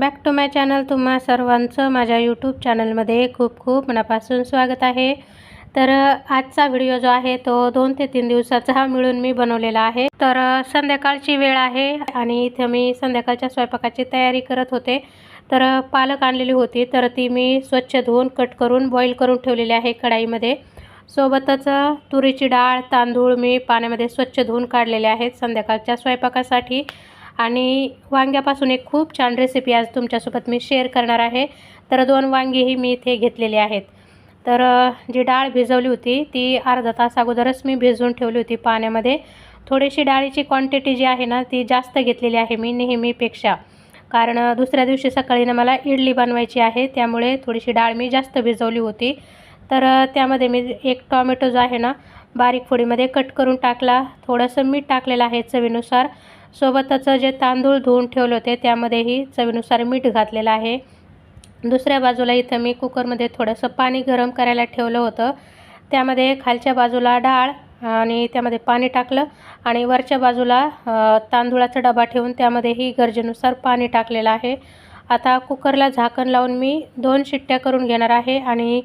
Welcome back to my channel तुम्हा सर्वांचं माझ्या यूट्यूब चॅनलमध्ये खूप खूप मनापासून स्वागत आहे. तर आजचा व्हिडिओ जो आहे तो दोन ते तीन दिवसाचा हा मिळून मी बनवलेला आहे. तर संध्याकाळची वेळ आहे आणि इथे मी संध्याकाळच्या स्वयंपाकाची तयारी करत होते. तर पालक आणलेली होती. तर ती मी स्वच्छ धुवून कट करून बॉईल करून ठेवलेली आहे कढाईमध्ये. सोबतच तुरीची डाळ तांदूळ मी पाण्यामध्ये स्वच्छ धुवून काढलेले आहेत संध्याकाळच्या स्वयंपाकासाठी. आणि वांग्यापासून एक खूप छान रेसिपी आज तुमच्यासोबत मी शेअर करणार आहे. तर दोन वांगीही मी इथे घेतलेली आहेत. तर जी डाळ भिजवली होती ती अर्धा तास अगोदरच मी भिजवून ठेवली होती पाण्यामध्ये. थोडीशी डाळीची क्वांटिटी जी आहे ना ती जास्त घेतलेली आहे मी नेहमीपेक्षा. कारण दुसऱ्या दिवशी सकाळी ना मला इडली बनवायची आहे त्यामुळे थोडीशी डाळ मी जास्त भिजवली होती. तर त्यामध्ये मी एक टॉमॅटो जो आहे ना बारीक फोडीमध्ये कट करून टाकला. थोडंसं मीठ टाकलेलं आहे चवीनुसार. सोबतच जे तांदूळ धुवून ठेवले होते त्यामध्येही चवीनुसार मीठ घातलेलं आहे. दुसऱ्या बाजूला इथं मी कुकरमध्ये थोडंसं पाणी गरम करायला ठेवलं होतं. त्यामध्ये खालच्या बाजूला डाळ आणि त्यामध्ये पाणी टाकलं आणि वरच्या बाजूला तांदुळाचा तांदूळाचा डबा ठेवून त्यामध्येही गरजेनुसार पाणी टाकलेलं आहे. आता कुकरला झाकण लावून मी दोन शिट्ट्या करून घेणार आहे आणि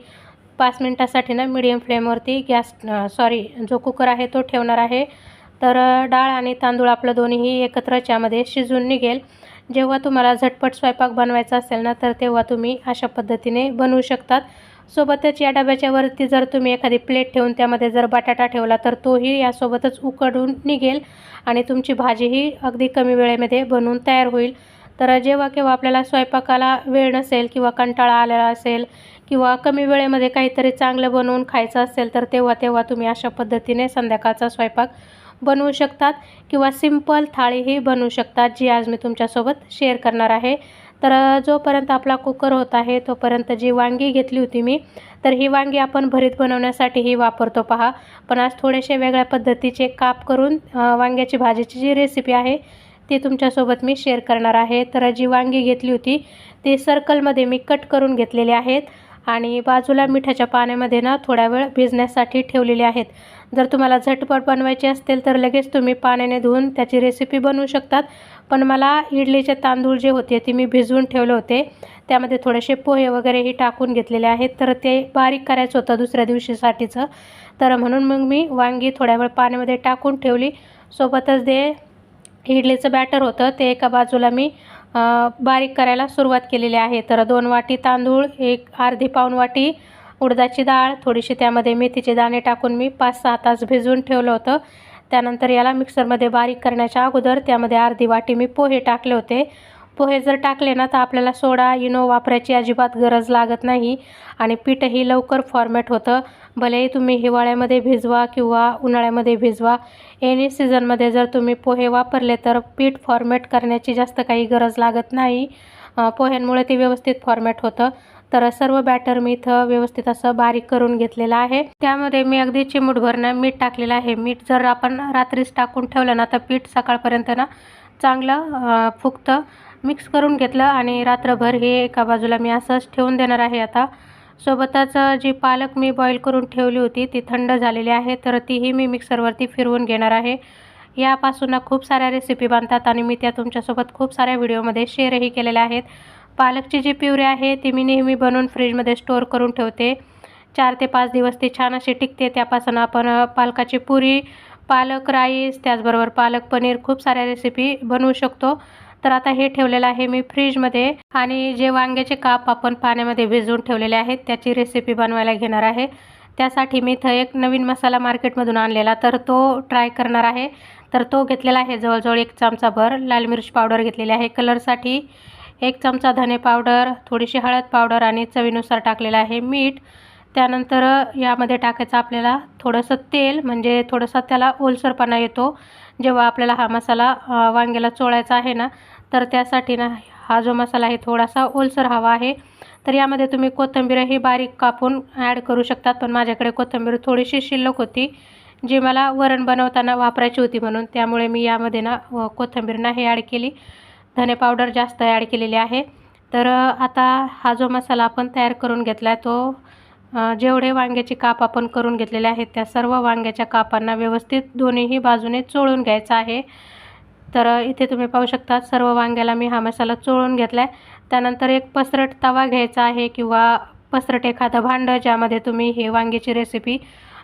पाच मिनटासाठी ना मिडियम फ्लेमवरती गॅस सॉरी जो कुकर आहे तो ठेवणार आहे. तर डाळ आणि तांदूळ आपलं दोन्हीही एकत्र यामध्ये शिजून निघेल. जेव्हा तुम्हाला झटपट स्वयंपाक बनवायचा असेल ना तर तेव्हा तुम्ही अशा पद्धतीने बनवू शकतात. सोबतच या डब्याच्या वरती जर तुम्ही एखादी प्लेट ठेवून त्यामध्ये जर बटाटा ठेवला तर तोही यासोबतच उकडून निघेल आणि तुमची भाजीही अगदी कमी वेळेमध्ये बनवून तयार होईल. तर जेव्हा केव्हा आपल्याला स्वयंपाकाला वेळ नसेल किंवा कंटाळा आलेला असेल किंवा कमी वेळेमध्ये काहीतरी चांगलं बनवून खायचं असेल तर तेव्हा तेव्हा तुम्ही अशा पद्धतीने संध्याकाळचा स्वयंपाक बनवू शकतात किंवा सिंपल थाळीही बनवू शकतात जी आज मी तुमच्यासोबत शेअर करणार आहे. तर जोपर्यंत आपला कुकर होत आहे तोपर्यंत जी वांगी घेतली होती मी तर ही वांगी आपण भरीत बनवण्यासाठीही वापरतो. पहा पण आज थोडेसे वेगळ्या पद्धतीचे काप करून वांग्याची भाजीची जी रेसिपी आहे ती तुमच्यासोबत मी शेअर करणार आहे. तर जी वांगी घेतली होती ती सर्कलमध्ये मी कट करून घेतलेली आहेत. आणि बाजूला मिठाच्या पाण्यामध्ये ना थोडा वेळ भिजण्यासाठी ठेवलेले आहेत. जर तुम्हाला झटपट बनवायची असतील तर लगेच तुम्ही पाण्याने धुवून त्याची रेसिपी बनवू शकतात. पण मला इडलीचे तांदूळ जे होते ते मी भिजवून ठेवले होते. त्यामध्ये थोडेसे पोहे वगैरेही टाकून घेतलेले आहेत. तर ते बारीक करायचं होतं दुसऱ्या दिवशीसाठीचं. तर म्हणून मग मी वांगी थोड्या वेळ पाण्यामध्ये टाकून ठेवली. सोबतच ते इडलीचं बॅटर होतं ते एका बाजूला मी बारीक करायला सुरुवात केलेली आहे. तर दोन वाटी तांदूळ एक अर्धी पाऊन वाटी उडदाची डाळ थोडीशी त्यामध्ये मेथीचे दाणे टाकून मी पाच सहा तास भिजवून ठेवलं होतं. त्यानंतर याला मिक्सरमध्ये बारीक करण्याच्या अगोदर त्यामध्ये अर्धी वाटी मी पोहे टाकले होते. पोहे जर टाकले ना तर आपल्याला सोडा इनो वापरायची अजिबात गरज लागत नाही आणि पीठही लवकर फॉर्मॅट होतं. भलेही तुम्ही हिवाळ्यामध्ये भिजवा किंवा उन्हाळ्यामध्ये भिजवा एनी सीझनमध्ये जर तुम्ही पोहे वापरले तर पीठ फॉर्मेट करण्याची जास्त काही गरज लागत नाही. पोह्यांमुळे ते व्यवस्थित फॉर्मेट होतं. तर सर्व बॅटर मी इथं व्यवस्थित असं बारीक करून घेतलेलं आहे. त्यामध्ये मी अगदी चिमूटभरनं मीठ टाकलेलं आहे. मीठ जर आपण रात्रीच टाकून ठेवलं ना तर पीठ सकाळपर्यंत ना चांगलं फुगतं. मिक्स करून घेतलं आणि रात्रभर हे एका बाजूला मी असंच ठेवून देणार आहे आता. सोबतच जी पालक मी बॉईल करून ठेवली होती ती थंड झालेली आहे तर तीही मी मिक्सरवरती फिरवून घेणार आहे. यापासून खूप साऱ्या रेसिपी बनतात आणि मी त्या तुमच्यासोबत खूप साऱ्या व्हिडिओमध्ये शेअरही केलेल्या आहेत. पालकची जी प्युरी आहे ती मी नेहमी बनवून फ्रीजमध्ये स्टोअर करून ठेवते. चार ते पाच दिवस ती छान अशी टिकते. त्यापासून आपण पालकाची पुरी पालक राईस त्याचबरोबर पालक पनीर खूप साऱ्या रेसिपी बनवू शकतो. तर आता हे ठेवलेलं आहे मी फ्रीजमध्ये आणि जे वांग्याचे काप आपण पाण्यामध्ये भिजवून ठेवलेले आहेत त्याची रेसिपी बनवायला घेणार आहे. त्यासाठी मी इथं एक नवीन मसाला मार्केटमधून आणलेला तर तो ट्राय करणार आहे. तर तो घेतलेला आहे जवळजवळ एक चमचा भर लाल मिरच पावडर घेतलेली आहे. कलरसाठी एक चमचा धने पावडर थोडीशी हळद पावडर आणि चवीनुसार टाकलेलं आहे मीठ. त्यानंतर यामध्ये टाकायचं आपल्याला थोडंसं तेल म्हणजे थोडंसं त्याला ओलसरपणा येतो. जेव्हा आपल्याला हा मसाला वांग्याला चोळायचा आहे ना तर त्यासाठी ना हा जो मसाला आहे थोडासा ओलसर हवा आहे. तर यामध्ये तुम्ही कोथिंबीरही बारीक कापून ॲड करू शकतात. पण माझ्याकडे कोथिंबीर थोडीशी शिल्लक होती जी मला वरण बनवताना वापरायची होती म्हणून. त्यामुळे मी यामध्ये ना अ, कोथिंबीर नाही ॲड केली. धने पावडर जास्त ॲड केलेली आहे. तर आता हा जो मसाला आपण तयार करून घेतला आहे तो जेवढे वांग्याचे काप आपण करून घेतलेले आहेत त्या सर्व वांग्याच्या कापांना व्यवस्थित दोन्हीही बाजूने चोळून घ्यायचं आहे. तर इथे तुम्ही पाहू शकता सर्व वांग्याला मी हा मसाला चोळून घेतला आहे त्यानंतर एक पसरट तवा घ्यायचा आहे किंवा पसरट एखादं भांडं ज्यामध्ये तुम्ही हे वांग्याची रेसिपी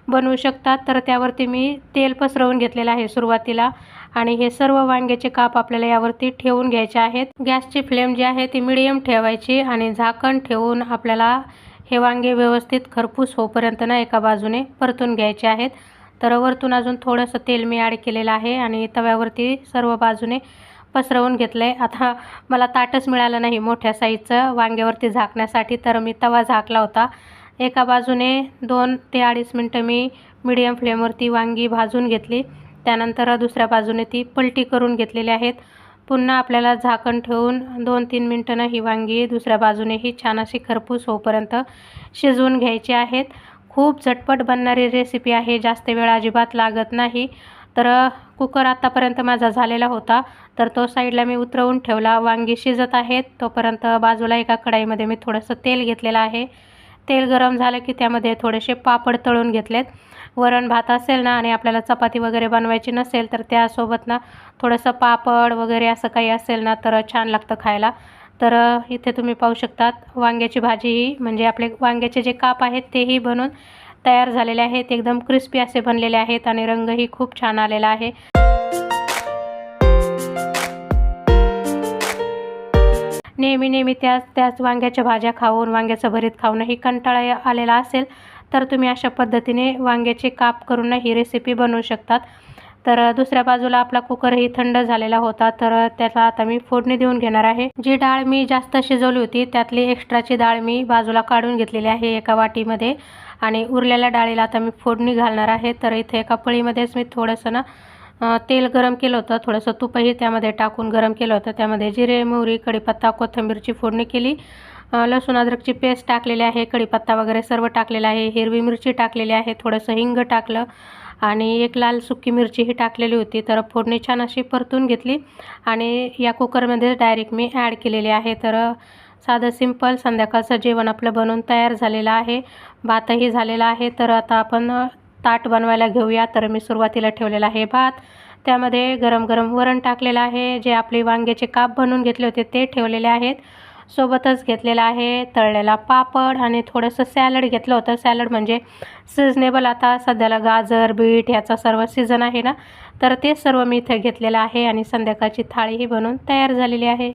बनवू शकतात. तर त्यावरती मी तेल पसरवून घेतलेलं आहे सुरुवातीला आणि हे सर्व वांग्याचे काप आपल्याला यावरती ठेवून घ्यायचे आहेत. गॅसची फ्लेम जी आहे ती मिडियम ठेवायची आणि झाकण ठेवून आपल्याला हे वांगे व्यवस्थित खरपूस होईपर्यंत ना एका बाजूने परतून घ्यायचे आहेत. तर वरतून अजून थोडंसं तेल मी ॲड केलेलं आहे आणि तव्यावरती सर्व बाजूने पसरवून घेतलं आहे आता मला ताटच मिळालं नाही मोठ्या साईजचं वांग्यावरती झाकण्यासाठी तर मी तवा झाकला होता. एका बाजूने दोन ते अडीच मिनटं मी मिडियम फ्लेमवरती वांगी भाजून घेतली. त्यानंतर दुसऱ्या बाजूने ती पलटी करून घेतलेली आहेत. पुन्हा आपल्याला झाकण ठेवून दोन तीन मिनटं ही वांगी दुसऱ्या बाजूनेही छान अशी खरपूस होईपर्यंत शिजवून घ्यायची आहेत. खूप झटपट बनणारी रेसिपी आहे. जास्त वेळ अजिबात लागत नाही. तर कुकर आत्तापर्यंत माझा झालेला होता. तर तो साईडला मी उतरवून ठेवला. वांगी शिजत आहेत. तोपर्यंत बाजूला एका कढाईमध्ये मी थोडंसं तेल घेतलेलं आहे. तेल गरम झालं की त्यामध्ये थोडेसे पापड तळून घेतलेत. वरण भात असेल ना आणि आपल्याला चपाती वगैरे बनवायची नसेल तर त्यासोबत ना थोडंसं पापड वगैरे असं काही असेल ना तर छान लागतं खायला. तर इथे तुम्ही पाहू शकतात वांग्याची भाजीही म्हणजे आपले वांग्याचे जे काप आहेत तेही बनून तयार झालेले आहेत. एकदम क्रिस्पी असे बनलेले आहेत आणि रंगही खूप छान आलेला आहे. नेहमी नेहमी त्याच त्याच वांग्याच्या भाज्या खाऊन वांग्याचं भरीत खाऊनही कंटाळा आलेला असेल तर तुम्ही अशा पद्धतीने वांग्याचे काप करूनही रेसिपी बनवू शकतात. तर दुसऱ्या बाजूला आपला कुकरही थंड झालेला होता. तर त्याला आता मी फोडणी देऊन घेणार आहे. जी डाळ मी जास्त शिजवली होती त्यातली एक्स्ट्राची डाळ मी बाजूला काढून घेतलेली आहे एका वाटीमध्ये. आणि उरलेल्या डाळीला आता मी फोडणी घालणार आहे. तर इथे एका पळीमध्येच मी थोडंसं ना तेल गरम केलं होतं. थोडंसं तुपही त्यामध्ये टाकून गरम केलं होतं. त्यामध्ये जिरे मोहरी कढीपत्ता कोथिंबीरची फोडणी केली. लसूण अद्रकची पेस्ट टाकलेली आहे. कढीपत्ता वगैरे सर्व टाकलेलं आहे. हिरवी मिरची टाकलेली आहे. थोडंसं हिंग टाकलं. आणि एक लाल सुकी मिरचीही टाकलेली होती. तर फोडणी छान अशी परतून घेतली आणि या कुकरमध्ये डायरेक्ट मी ॲड केलेली आहे. तर साधं सिंपल संध्याकाळचं जेवण आपलं बनवून तयार झालेलं आहे. भातही झालेला आहे. तर आता आपण ताट बनवायला घेऊया. तर मी सुरुवातीला ठेवलेला आहे भात. त्यामध्ये गरम गरम वरण टाकलेलं आहे. जे आपले वांग्याचे काप बनवून घेतले होते ते ठेवलेले आहेत. सोबतच घेतलेला आहे तळलेला पापड आणि थोडंसं सॅलड घेतलं होतं. सॅलड म्हणजे सिजनेबल आता सध्याला गाजर बीट याचा सर्व सीझन आहे ना? तर ते सर्व मी इथं घेतलेलं आहे आणि संध्याकाळची थाळीही बनवून तयार झालेली आहे.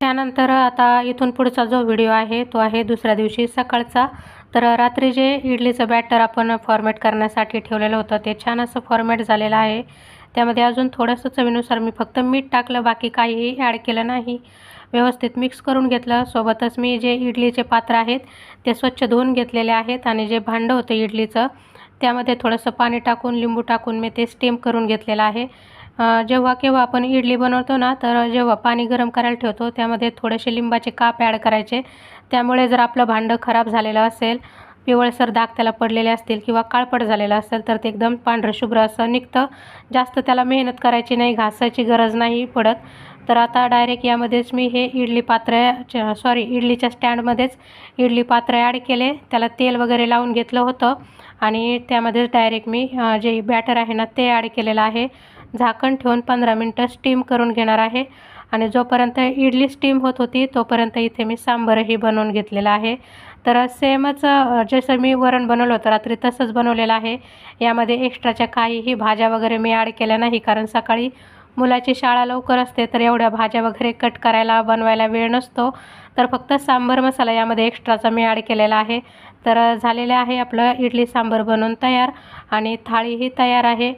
त्यानंतर आता इथून पुढचा जो व्हिडिओ आहे तो आहे दुसऱ्या दिवशी सकाळचा. तर रात्री जे इडलीचं बॅटर आपण फॉर्मेट करण्यासाठी ठेवलेलं होतं ते छान असं फॉर्मेट झालेलं आहे. त्यामध्ये अजून थोडंसं चवीनुसार मी फक्त मीठ टाकलं बाकी काहीही ॲड केलं नाही. व्यवस्थित मिक्स करून घेतलं. सोबतच मी जे इडलीचे पात्र आहेत ते स्वच्छ धुवून घेतलेले आहेत आणि जे भांडं होतं इडलीचं त्यामध्ये थोडंसं पाणी टाकून लिंबू टाकून मी ते स्टीम करून घेतलेलं आहे. जेव्हा केव्हा आपण इडली बनवतो ना तर जेव्हा पाणी गरम करायला ठेवतो त्यामध्ये थोडेसे लिंबाचे काप ॲड करायचे. त्यामुळे जर आपलं भांडं खराब झालेलं असेल पिवळसर दाग त्याला पडलेले असतील किंवा काळपट झालेला असेल तर ते एकदम पांढरं शुभ्र असं निघतं. जास्त त्याला मेहनत करायची नाही घासायची गरज नाही पडत. तर आता डायरेक्ट यामध्येच मी हे इडली पात्र सॉरी इडलीच्या स्टँडमध्येच इडली पात्र ॲड केले. त्याला तेल वगैरे लावून घेतलं होतं. आणि त्यामध्येच डायरेक्ट मी जे बॅटर आहे ना ते ॲड केलेलं आहे. झाकण ठेवून पंधरा मिनटं स्टीम करून घेणार आहे. आणि जोपर्यंत इडली स्टीम होत होती तोपर्यंत इथे मी सांबरही बनवून घेतलेलं आहे. तर सेमच जसं मी वरण बनवलं होतं रात्री तसंच बनवलेलं आहे. यामध्ये एक्स्ट्राच्या काहीही भाज्या वगैरे मी ॲड केल्या नाही कारण सकाळी मुलाची शाळा लवकर असते तर एवढ्या भाज्या वगैरे कट करायला बनवायला वेळ नसतो. तर फक्त सांबर मसाला यामध्ये एक्स्ट्राचा मी ॲड केलेला आहे. तर झालेलं आहे आपलं इडली सांबर बनवून तयार. आणि थाळीही तयार आहे.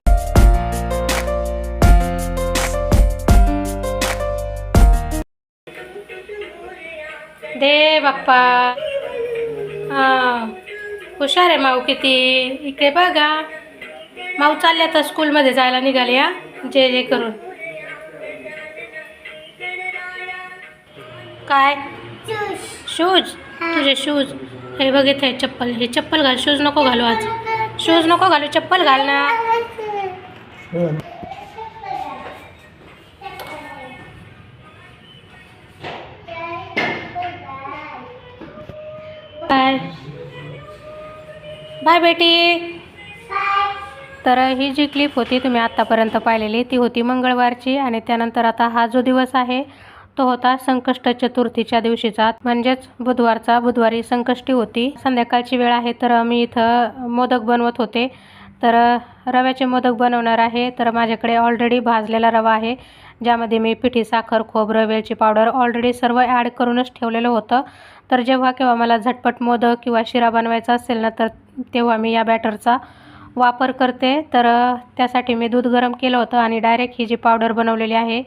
दे बाप्पा. हां. हुशार आहे माऊ किती. इकडे बघा. माऊ चालल्या तर स्कूलमध्ये जायला निघाली या. जे जे करून. काय? शूज. तुझे शूज. हे बघित आहे चप्पल. हे चप्पल घाल. शूज नको घालू आज. शूज नको घालू. चप्पल घाल ना. बाय. बाय बेटी. तर ही जी क्लिप होती तुम्ही आत्तापर्यंत पाहिलेली ती होती मंगळवारची आणि त्यानंतर आता हा जो दिवस आहे तो होता संकष्ट चतुर्थीच्या दिवशीचा. म्हणजेच बुधवारचा बुधवारी संकष्टी होती. संध्याकाळची वेळ आहे तर मी इथं मोदक बनवत होते. तर रव्याचे मोदक बनवणार आहे. तर माझ्याकडे ऑलरेडी भाजलेला रवा आहे ज्यामध्ये मी पिठी साखर खोबरं वेलची पावडर ऑलरेडी सर्व ॲड करूनच ठेवलेलं होतं. तर जेव्हा केव्हा मला झटपट मोदक किंवा शिरा बनवायचा असेल ना तर तेव्हा मी या बॅटरचा वापर करते. तर त्यासाठी मी दूध गरम केलं होतं आणि डायरेक्ट ही जी पावडर बनवलेली आहे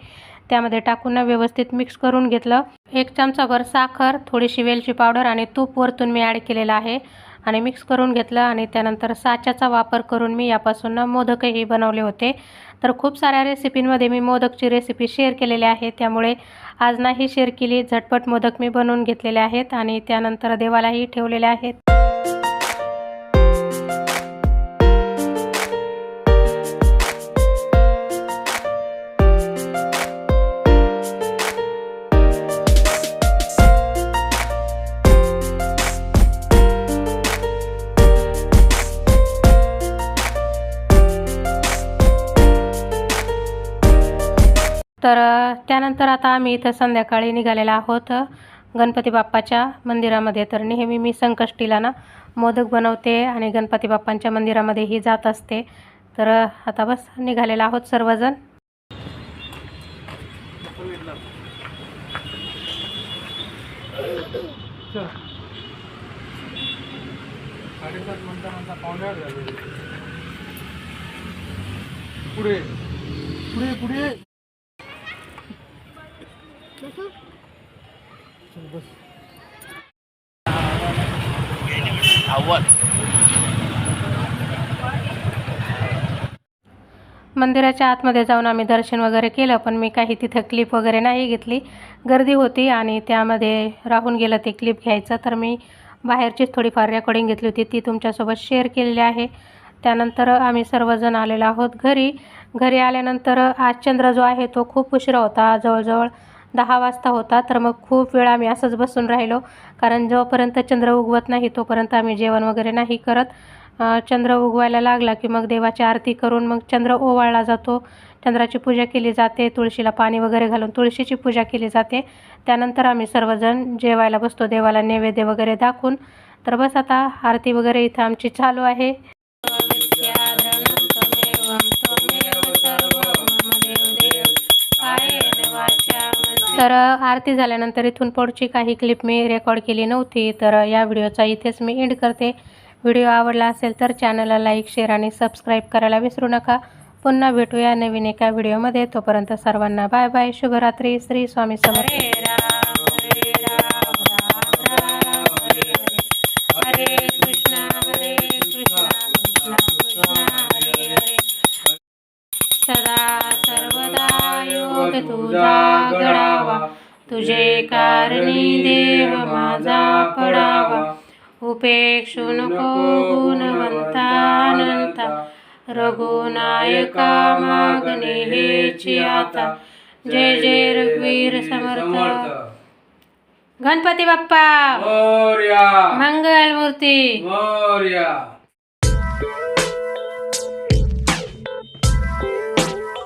त्यामध्ये टाकून व्यवस्थित मिक्स करून घेतलं. एक चमचाभर साखर थोडीशी वेलची पावडर आणि तूप वरतून मी ॲड केलेलं आहे. आणि मिक्स करून घेतलं आणि त्यानंतर साच्याचा वापर करून मी यापासून मोदकही बनवले होते. तर खूप साऱ्या रेसिपींमध्ये मी मोदकची रेसिपी शेअर केलेली आहे. त्यामुळे आज नाही शेअर केली. झटपट मोदक मी बनवून घेतलेले आहेत आणि त्यानंतर देवालाही ठेवलेले आहेत. तर त्यानंतर आता आम्ही इथं संध्याकाळी निघालेलो आहोत गणपती बाप्पाच्या मंदिरामध्ये. तर नेहमी मी संकष्टीला ना मोदक बनवते आणि गणपती बाप्पांच्या मंदिरामध्येही जात असते. तर आता बस निघालेलो आहोत सर्वजण. पुढे पुढे पुढे. मंदिराच्या आतमध्ये जाऊन आम्ही दर्शन वगैरे केलं पण मी काही तिथं क्लिप वगैरे नाही घेतली. गर्दी होती आणि त्यामध्ये राहून गेलं ते क्लिप घ्यायचं. तर मी बाहेरचीच थोडीफार रेकॉर्डिंग घेतली होती. ती तुमच्यासोबत शेअर केलेली आहे. त्यानंतर आम्ही सर्वजण आलेलो आहोत घरी. घरी आल्यानंतर आज चंद्र जो आहे तो खूप उशिरा होता. जवळजवळ दहा वाजता होता तर मग खूप वेळ आम्ही असंच बसून राहिलो. कारण जोपर्यंत चंद्र उगवत नाही तोपर्यंत आम्ही जेवण वगैरे नाही करत. चंद्र उगवायला लागला की मग देवाची आरती करून मग चंद्र ओवाळला जातो. चंद्राची पूजा केली जाते तुळशीला पाणी वगैरे घालून तुळशीची पूजा केली जाते. त्यानंतर आम्ही सर्वजण जेवायला बसतो देवाला नैवेद्य वगैरे दाखवून. तर बस आता आरती वगैरे इथं आमची चालू आहे. तर आरती झाल्यानंतर इथून पुढची काही क्लिप मी रेकॉर्ड केली नव्हती. तर या व्हिडिओचा इथेच मी एंड करते. व्हिडिओ आवडला असेल तर चॅनलला लाईक शेअर आणि सबस्क्राईब करायला विसरू नका. पुन्हा भेटूया नवीन एका व्हिडिओमध्ये. तोपर्यंत सर्वांना बाय बाय शुभरात्री. श्री स्वामी समर्थ. सदा सर्वदा योग तुझा तुझे कारणी देव माझा पडावा. उपेक्षू नको गुणवंतानंता. रघुनायका मागणे हेची आता. जय जय रघुवीर समर्थ. गणपती बाप्पा. मंगल मूर्ती